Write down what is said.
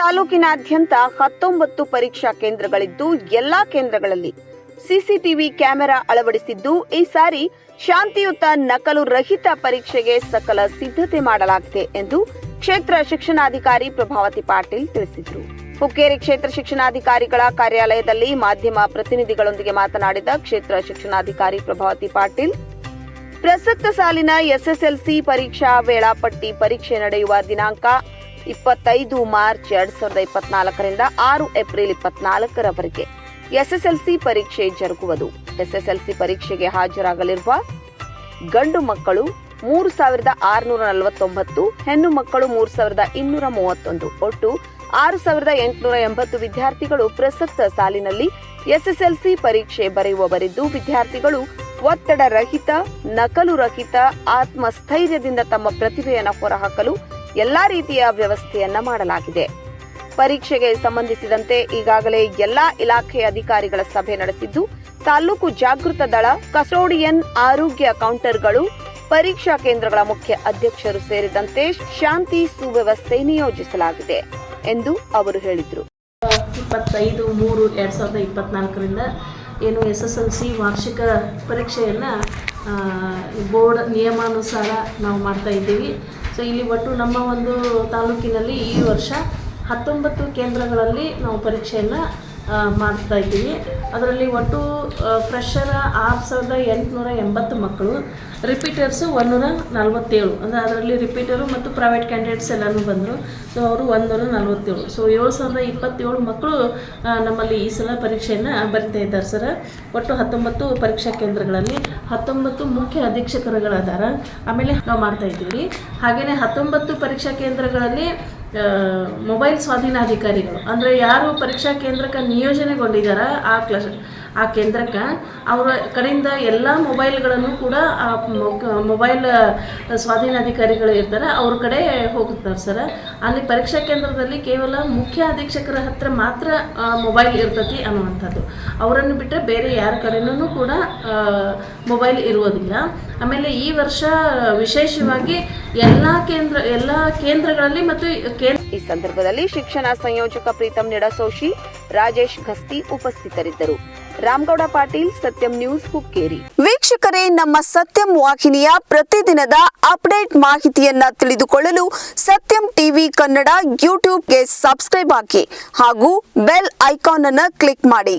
ತಾಲೂಕಿನಾದ್ಯಂತ ಹತ್ತೊಂಬತ್ತು ಪರೀಕ್ಷಾ ಕೇಂದ್ರಗಳಿದ್ದು ಎಲ್ಲಾ ಕೇಂದ್ರಗಳಲ್ಲಿ ಸಿಸಿಟಿವಿ ಕ್ಯಾಮೆರಾ ಅಳವಡಿಸಿದ್ದು, ಈ ಸಾರಿ ಶಾಂತಿಯುತ ನಕಲು ರಹಿತ ಪರೀಕ್ಷೆಗೆ ಸಕಲ ಸಿದ್ಧತೆ ಮಾಡಲಾಗಿದೆ ಎಂದು ಕ್ಷೇತ್ರ ಶಿಕ್ಷಣಾಧಿಕಾರಿ ಪ್ರಭಾವತಿ ಪಾಟೀಲ್ ತಿಳಿಸಿದರು. ಹುಕ್ಕೇರಿ ಕ್ಷೇತ್ರ ಶಿಕ್ಷಣಾಧಿಕಾರಿಗಳ ಕಾರ್ಯಾಲಯದಲ್ಲಿ ಮಾಧ್ಯಮ ಪ್ರತಿನಿಧಿಗಳೊಂದಿಗೆ ಮಾತನಾಡಿದ ಕ್ಷೇತ್ರ ಶಿಕ್ಷಣಾಧಿಕಾರಿ ಪ್ರಭಾವತಿ ಪಾಟೀಲ್, ಪ್ರಸಕ್ತ ಸಾಲಿನ ಎಸ್ಎಸ್ಎಲ್ಸಿ ಪರೀಕ್ಷಾ ವೇಳಾಪಟ್ಟಿ ಪರೀಕ್ಷೆ ನಡೆಯುವ ದಿನಾಂಕ ಇಪ್ಪತ್ತೈದು ಮಾರ್ಚ್ ಎರಡ್ ಸಾವಿರದ ಇಪ್ಪತ್ನಾಲ್ಕರಿಂದ ಆರು ಏಪ್ರಿಲ್ ಇಪ್ಪತ್ನಾಲ್ಕರವರೆಗೆ ಎಸ್ಎಸ್ಎಲ್ಸಿ ಪರೀಕ್ಷೆ ಜರುಗುವುದು. ಎಸ್ಎಸ್ಎಲ್ಸಿ ಪರೀಕ್ಷೆಗೆ ಹಾಜರಾಗಲಿರುವ ಗಂಡು ಮಕ್ಕಳು ಮೂರು ಸಾವಿರದ ಆರುನೂರ ನಲವತ್ತೊಂಬತ್ತು, ಹೆಣ್ಣು ಮಕ್ಕಳು ಮೂರು ಸಾವಿರದ ಇನ್ನೂರ ಮೂವತ್ತೊಂದು. ಒಟ್ಟು ಆರು ಸಾವಿರದ ಎಂಟುನೂರ ಎಂಬತ್ತು ವಿದ್ಯಾರ್ಥಿಗಳು ಪ್ರಸಕ್ತ ಸಾಲಿನಲ್ಲಿ ಎಸ್ಎಸ್ಎಲ್ಸಿ ಪರೀಕ್ಷೆ ಬರೆಯುವವರಿದ್ದು, ವಿದ್ಯಾರ್ಥಿಗಳು ಒತ್ತಡ ರಹಿತ, ನಕಲು ರಹಿತ, ಆತ್ಮಸ್ಥೈರ್ಯದಿಂದ ತಮ್ಮ ಪ್ರತಿಭೆಯನ್ನು ಹೊರಹಾಕಲು ಎಲ್ಲಾ ರೀತಿಯ ವ್ಯವಸ್ಥೆಯನ್ನ ಮಾಡಲಾಗಿದೆ. ಪರೀಕ್ಷೆಗೆ ಸಂಬಂಧಿಸಿದಂತೆ ಈಗಾಗಲೇ ಎಲ್ಲಾ ಇಲಾಖೆಯ ಅಧಿಕಾರಿಗಳ ಸಭೆ ನಡೆಸಿದ್ದು, ತಾಲೂಕು ಜಾಗೃತ ದಳ, ಕಸೋಡಿಯನ್ ಆರೋಗ್ಯ ಕೌಂಟರ್ಗಳು, ಪರೀಕ್ಷಾ ಕೇಂದ್ರಗಳ ಮುಖ್ಯ ಅಧ್ಯಕ್ಷರು ಸೇರಿದಂತೆ ಶಾಂತಿ ಸುವ್ಯವಸ್ಥೆ ನಿಯೋಜಿಸಲಾಗಿದೆ ಎಂದು ಅವರು ಹೇಳಿದರು. ಇಪ್ಪತ್ತೈದು, ಮೂರು, ಎರಡು ಸಾವಿರದ ಇಪ್ಪತ್ನಾಲ್ಕರಿಂದ ಏನು ಎಸ್ ಎಸ್ ಎಲ್ ಸಿ ವಾರ್ಷಿಕ ಪರೀಕ್ಷೆಯನ್ನು ಬೋರ್ಡ್ ನಿಯಮಾನುಸಾರ ನಾವು ಮಾಡ್ತಾ ಇದ್ದೀವಿ. ಸೊ ಇಲ್ಲಿ ಒಟ್ಟು ನಮ್ಮ ಒಂದು ತಾಲೂಕಿನಲ್ಲಿ ಈ ವರ್ಷ ಹತ್ತೊಂಬತ್ತು ಕೇಂದ್ರಗಳಲ್ಲಿ ನಾವು ಪರೀಕ್ಷೆಯನ್ನು ಮಾಡ್ತಾ ಇದ್ದೀವಿ. ಅದರಲ್ಲಿ ಒಟ್ಟು ಫ್ರೆಶರ್ ಆರು ಸಾವಿರದ ಎಂಟುನೂರ ಎಂಬತ್ತು ಮಕ್ಕಳು ರಿಪೀಟರ್ಸು ಒಂದೂರ ನಲ್ವತ್ತೇಳು. ಅಂದರೆ ಅದರಲ್ಲಿ ರಿಪೀಟರು ಮತ್ತು ಪ್ರೈವೇಟ್ ಕ್ಯಾಂಡಿಡೇಟ್ಸ್ ಎಲ್ಲರೂ ಬಂದರು. ಸೊ ಅವರು ಒಂದೂರ ನಲ್ವತ್ತೇಳು. ಸೊ ಏಳು ಸಾವಿರದ ಇಪ್ಪತ್ತೇಳು ಮಕ್ಕಳು ನಮ್ಮಲ್ಲಿ ಈ ಸಲ ಪರೀಕ್ಷೆಯನ್ನು ಬರಿತಾ ಇದ್ದಾರೆ ಸರ್. ಒಟ್ಟು ಹತ್ತೊಂಬತ್ತು ಪರೀಕ್ಷಾ ಕೇಂದ್ರಗಳಲ್ಲಿ ಹತ್ತೊಂಬತ್ತು ಮುಖ್ಯ ಅಧೀಕ್ಷಕರುಗಳದಾರ ಆಮೇಲೆ ನಾವು ಮಾಡ್ತಾ ಇದ್ದೀವಿ. ಹಾಗೆಯೇ ಹತ್ತೊಂಬತ್ತು ಪರೀಕ್ಷಾ ಕೇಂದ್ರಗಳಲ್ಲಿ ಮೊಬೈಲ್ ಸ್ವಾಧೀನಾಧಿಕಾರಿಗಳು. ಅಂದರೆ ಯಾರು ಪರೀಕ್ಷಾ ಕೇಂದ್ರಕ್ಕೆ ನಿಯೋಜನೆಗೊಂಡಿದ್ದಾರ ಆ ಕ್ಲಸ್, ಆ ಕೇಂದ್ರಕ್ಕೆ, ಅವರ ಕಡೆಯಿಂದ ಎಲ್ಲ ಮೊಬೈಲ್ಗಳನ್ನು ಕೂಡ ಆ ಮೊಬೈಲ್ ಸ್ವಾಧೀನಾಧಿಕಾರಿಗಳು ಇರ್ತಾರೆ, ಅವ್ರ ಕಡೆ ಹೋಗುತ್ತಾರೆ ಸರ್. ಅಲ್ಲಿ ಪರೀಕ್ಷಾ ಕೇಂದ್ರದಲ್ಲಿ ಕೇವಲ ಮುಖ್ಯ ಅಧೀಕ್ಷಕರ ಹತ್ರ ಮಾತ್ರ ಮೊಬೈಲ್ ಇರ್ತತಿ ಅನ್ನುವಂಥದ್ದು. ಅವರನ್ನು ಬಿಟ್ಟರೆ ಬೇರೆ ಯಾರ ಕಡೆಯೂ ಕೂಡ ಮೊಬೈಲ್ ಇರುವುದಿಲ್ಲ. ಆಮೇಲೆ ಈ ವರ್ಷ ವಿಶೇಷವಾಗಿ ಎಲ್ಲ ಕೇಂದ್ರ, ಎಲ್ಲ ಕೇಂದ್ರಗಳಲ್ಲಿ ಮತ್ತು ಈ ಸಂದರ್ಭದಲ್ಲಿ ಶಿಕ್ಷಣ ಸಂಯೋಜಕ ಪ್ರೀತಂ ನಿಡಸೋಶಿ, ರಾಜೇಶ್ ಖಸ್ತಿ ಉಪಸ್ಥಿತರಿದ್ದರು. ರಾಮಗೌಡ ಪಾಟೀಲ್, ಸತ್ಯಂ ನ್ಯೂಸ್ ಹುಕ್ಕೇರಿ ವೀಕ್ಷಕರೇ, ನಮ್ಮ ಸತ್ಯಂ ವಾಹಿನಿಯ ಪ್ರತಿದಿನದ ಅಪ್ಡೇಟ್ ಮಾಹಿತಿಯನ್ನ ತಿಳಿದುಕೊಳ್ಳಲು ಸತ್ಯಂ ಟಿವಿ ಕನ್ನಡ ಯೂಟ್ಯೂಬ್ಗೆ ಸಬ್ಸ್ಕ್ರೈಬ್ ಹಾಕಿ ಹಾಗೂ ಬೆಲ್ ಐಕಾನ್ ಅನ್ನು ಕ್ಲಿಕ್ ಮಾಡಿ.